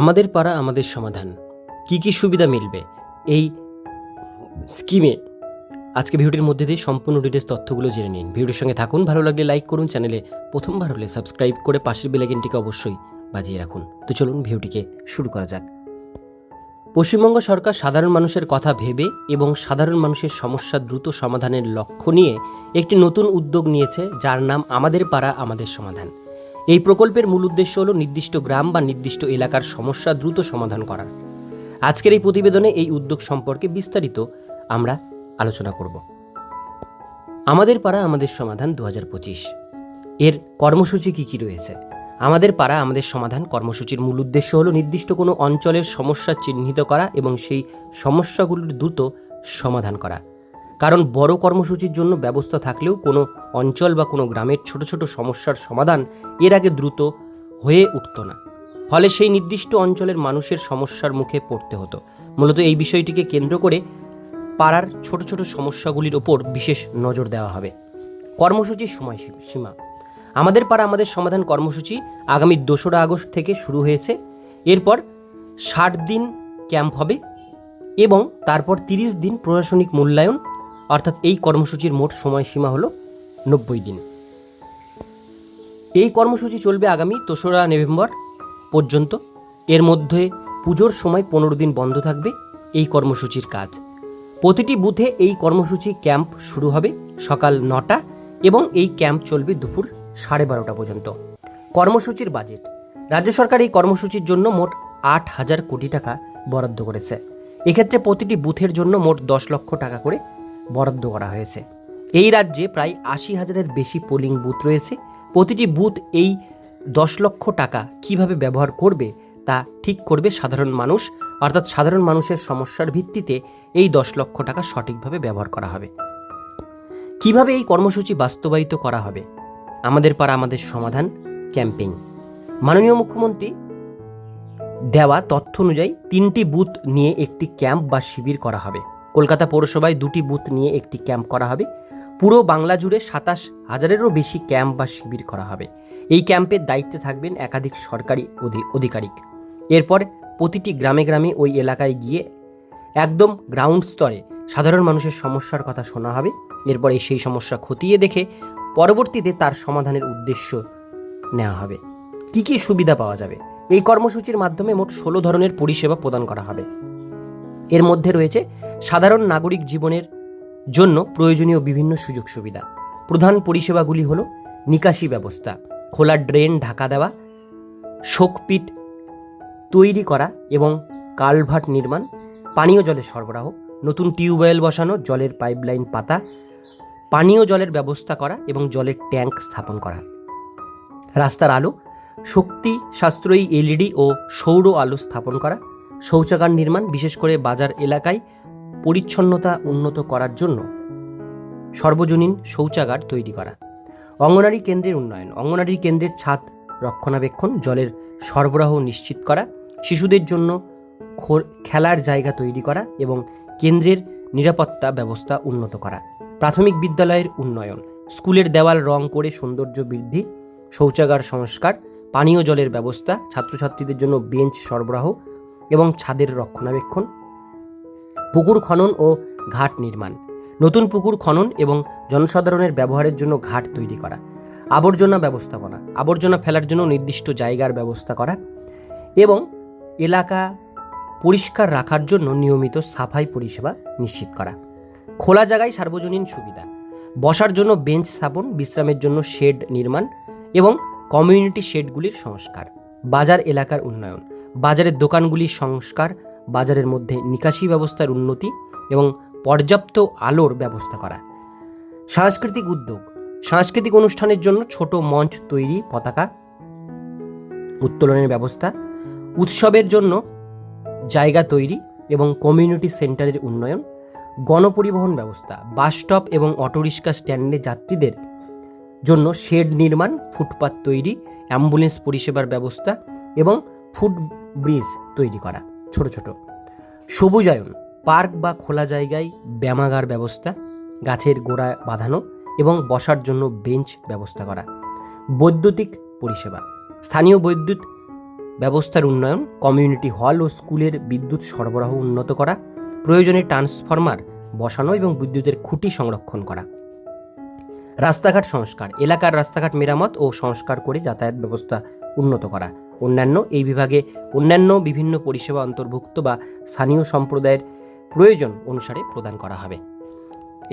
আমাদের পাড়া আমাদের সমাধান। কি কি সুবিধা মিলবে এই স্কিমে? আজকে ভিডিওটির মধ্যে দিয়ে সম্পূর্ণ ডিটেলস তথ্যগুলো জেনে নিন। ভিডিওটির সঙ্গে থাকুন, ভালো লাগলে লাইক করুন, চ্যানেলে প্রথমবার হলে সাবস্ক্রাইব করে পাশের বেলাইকেনটিকে অবশ্যই বাজিয়ে রাখুন। তো চলুন ভিডিওটিকে শুরু করা যাক। পশ্চিমবঙ্গ সরকার সাধারণ মানুষের কথা ভেবে এবং সাধারণ মানুষের সমস্যা দ্রুত সমাধানের লক্ষ্য নিয়ে একটি নতুন উদ্যোগ নিয়েছে, যার নাম আমাদের পাড়া আমাদের সমাধান। এই প্রকল্পের মূল উদ্দেশ্য হল নির্দিষ্ট গ্রাম বা নির্দিষ্ট এলাকার সমস্যা দ্রুত সমাধান করা আজকের এই প্রতিবেদনে এই উদ্যোগ সম্পর্কে বিস্তারিত আমরা আলোচনা করব। আমাদের পাড়া আমাদের সমাধান দু হাজার পঁচিশ। এর কর্মসূচি কি কি রয়েছে? আমাদের পাড়া আমাদের সমাধান কর্মসূচির মূল উদ্দেশ্য হলো নির্দিষ্ট কোনো অঞ্চলের সমস্যা চিহ্নিত করা এবং সেই সমস্যাগুলির দ্রুত সমাধান করা। কারণ বড় কর্মসূচির জন্য ব্যবস্থা থাকলেও কোনো অঞ্চল বা কোনো গ্রামের ছোট ছোট সমস্যার সমাধান এর আগে দ্রুত হয়ে উঠত না। ফলে সেই নির্দিষ্ট অঞ্চলের মানুষের সমস্যার মুখে পড়তে হতো। মূলত এই বিষয়টিকে কেন্দ্র করে পাড়ার ছোট ছোট সমস্যাগুলির ওপর বিশেষ নজর দেওয়া হবে। কর্মসূচির সময় সীমা। আমাদের পাড়া আমাদের সমাধান কর্মসূচি আগামী দোসরা আগস্ট থেকে শুরু হয়েছে। এরপর ষাট দিন ক্যাম্প হবে এবং তারপর তিরিশ দিন প্রশাসনিক মূল্যায়ন অর্থাৎ এই কর্মসূচির মোট সময়সীমা হলো নব্বই দিন। এই কর্মসূচি চলবে আগামী দোসরা নভেম্বর পর্যন্ত। এর মধ্যে পুজোর সময় পনেরো দিন বন্ধ থাকবে এই কর্মসূচির কাজ। প্রতিটি বুথে এই কর্মসূচি ক্যাম্প শুরু হবে সকাল নটা এবং এই ক্যাম্প চলবে দুপুর সাড়ে বারোটা পর্যন্ত। কর্মসূচির বাজেট। রাজ্য সরকার এই কর্মসূচির জন্য মোট আট হাজার কোটি টাকা বরাদ্দ করেছে। এক্ষেত্রে প্রতিটি বুথের জন্য মোট দশ লক্ষ টাকা করে বরাদ্দ করা হয়েছে। এই রাজ্যে প্রায় আশি হাজারের বেশি পোলিং বুথ রয়েছে। প্রতিটি বুথ এই দশ লক্ষ টাকা কীভাবে ব্যবহার করবে তা ঠিক করবে সাধারণ মানুষ, অর্থাৎ সাধারণ মানুষের সমস্যার ভিত্তিতে এই দশ লক্ষ টাকা সঠিকভাবে ব্যবহার করা হবে। কীভাবে এই কর্মসূচি বাস্তবায়িত করা হবে? আমাদের পাড়া, আমাদের সমাধান ক্যাম্পেইন। মাননীয় মুখ্যমন্ত্রী দেওয়া তথ্য অনুযায়ী তিনটি বুথ নিয়ে একটি ক্যাম্প বা শিবির করা হবে। কলকাতা পৌরসভায় দুটি বুথ নিয়ে একটি ক্যাম্প করা হবে। পুরো বাংলা জুড়ে সাতাশ হাজারেরও বেশি ক্যাম্প বা শিবির করা হবে। এই ক্যাম্পের দায়িত্বে থাকবেন একাধিক সরকারি অধিকারিক। এরপর প্রতিটি গ্রামে গ্রামে ওই এলাকায় গিয়ে একদম গ্রাউন্ড স্তরে সাধারণ মানুষের সমস্যার কথা শোনা হবে। এরপরে সেই সমস্যা খতিয়ে দেখে পরবর্তীতে তার সমাধানের উদ্দেশ্য নেওয়া হবে। কি কি সুবিধা পাওয়া যাবে? এই কর্মসূচির মাধ্যমে মোট ষোলো ধরনের পরিষেবা প্রদান করা হবে। এর মধ্যে রয়েছে সাধারণ নাগরিক জীবনের জন্য প্রয়োজনীয় বিভিন্ন সুযোগ সুবিধা। প্রধান পরিষেবাগুলি হল নিকাশি ব্যবস্থা, খোলা ড্রেন ঢাকা দেওয়া, শোকপিট তৈরি করা এবং কালভার্ট নির্মাণ, পানীয় জলের সরবরাহ, নতুন টিউবওয়েল বসানো, জলের পাইপলাইন পাতা, পানীয় জলের ব্যবস্থা করা এবং জলের ট্যাঙ্ক স্থাপন করা। রাস্তার আলো, শক্তি সাশ্রয়ী এলইডি ও সৌর আলো স্থাপন করা, শৌচাগার নির্মাণ, বিশেষ করে বাজার এলাকায় পরিচ্ছন্নতা উন্নত করার জন্য সর্বজনীন শৌচাগার তৈরি করা। অঙ্গনারী কেন্দ্রের উন্নয়ন। অঙ্গনারী কেন্দ্রের ছাদ রক্ষণাবেক্ষণ, জলের সরবরাহ নিশ্চিত করা, শিশুদের জন্য খেলার জায়গা তৈরি করা এবং কেন্দ্রের নিরাপত্তা ব্যবস্থা উন্নত করা। প্রাথমিক বিদ্যালয়ের উন্নয়ন। স্কুলের দেওয়াল রং করে সৌন্দর্য বৃদ্ধি, শৌচাগার সংস্কার, পানীয় জলের ব্যবস্থা, ছাত্রছাত্রীদের জন্য বেঞ্চ সরবরাহ এবং ছাদের রক্ষণাবেক্ষণ পুকুর খনন ও ঘাট নির্মাণ। নতুন পুকুর খনন এবং জনসাধারণের ব্যবহারের জন্য ঘাট তৈরি করা। আবর্জনা ব্যবস্থাপনা, আবর্জনা ফেলার জন্য নির্দিষ্ট জায়গার ব্যবস্থা করা এবং এলাকা পরিষ্কার রাখার জন্য নিয়মিত সাফাই পরিষেবা নিশ্চিত করা। খোলা জায়গায় সার্বজনীন সুবিধা, বসার জন্য বেঞ্চ স্থাপন, বিশ্রামের জন্য শেড নির্মাণ এবং কমিউনিটি শেডগুলির সংস্কার। বাজার এলাকার উন্নয়ন, বাজারের দোকানগুলির সংস্কার বাজারের মধ্যে নিকাশি ব্যবস্থার উন্নতি এবং পর্যাপ্ত আলোর ব্যবস্থা করা। সাংস্কৃতিক উদ্যোগ। সাংস্কৃতিক অনুষ্ঠানের জন্য ছোট মঞ্চ তৈরি পতাকা। উত্তোলনের ব্যবস্থা। উৎসবের জন্য জায়গা তৈরি এবং কমিউনিটি সেন্টারের উন্নয়ন। গণপরিবহন ব্যবস্থা। বাস স্টপ এবং অটোরিক্সা স্ট্যান্ডে যাত্রীদের জন্য শেড নির্মাণ, ফুটপাত তৈরি, অ্যাম্বুলেন্স পরিষেবার ব্যবস্থা এবং ফুট ব্রিজ তৈরি করা। ছোট ছোট। সবুজায়ন, পার্ক বা খোলা জায়গায় ব্যামাগার ব্যবস্থা, গাছের গোড়া বাঁধানো এবং বসার জন্য বেঞ্চ ব্যবস্থা করা। বৈদ্যুতিক পরিষেবা, স্থানীয় বৈদ্যুৎ ব্যবস্থার উন্নয়ন, কমিউনিটি হল ও স্কুলের বিদ্যুৎ সরবরাহ উন্নত করা, প্রয়োজনে ট্রান্সফরমার বসানো এবং বিদ্যুতের খুঁটি সংরক্ষণ করা। রাস্তাঘাট সংস্কার, এলাকার রাস্তাঘাট মেরামত ও সংস্কার করে যাতায়াত ব্যবস্থা উন্নত করা। অন্যান্য এই বিভাগে অন্যান্য বিভিন্ন পরিষেবা অন্তর্ভুক্ত বা স্থানীয় সম্প্রদায়ের প্রয়োজন অনুসারে প্রদান করা হবে।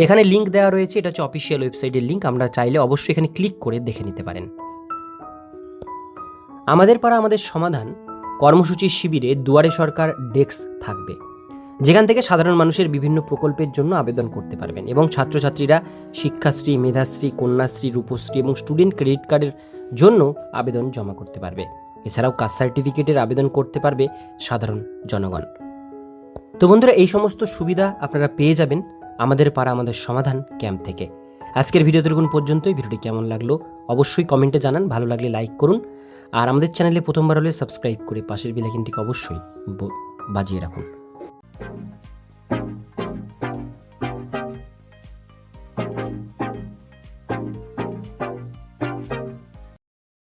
এখানে লিঙ্ক দেওয়া রয়েছে, এটা হচ্ছে অফিসিয়াল ওয়েবসাইটের লিঙ্ক আমরা চাইলে অবশ্যই এখানে ক্লিক করে দেখে নিতে পারেন। আমাদের পাড়া আমাদের সমাধান কর্মসূচির শিবিরে দুয়ারে সরকার ডেস্ক থাকবে, যেখান থেকে সাধারণ মানুষের বিভিন্ন প্রকল্পের জন্য আবেদন করতে পারবেন এবং ছাত্রছাত্রীরা শিক্ষাশ্রী, মেধাশ্রী, কন্যাশ্রী, রূপশ্রী এবং স্টুডেন্ট ক্রেডিট কার্ডের জন্য আবেদন জমা করতে পারবে। এছাড়াও কাস্ট সার্টিফিকেটের আবেদন করতে পারবে সাধারণ জনগণ। তো বন্ধুরা, এই সমস্ত সুবিধা আপনারা পেয়ে যাবেন আমাদের পাড়া আমাদের সমাধান ক্যাম্প থেকে। আজকের ভিডিও দেখুন পর্যন্তই। ভিডিওটি কেমন লাগল অবশ্যই কমেন্টে জানান। ভালো লাগলে লাইক করুন। আর আমাদের চ্যানেলে প্রথমবার হলে সাবস্ক্রাইব করে পাশের বিলাকিনটিকে অবশ্যই বাজিয়ে রাখুন।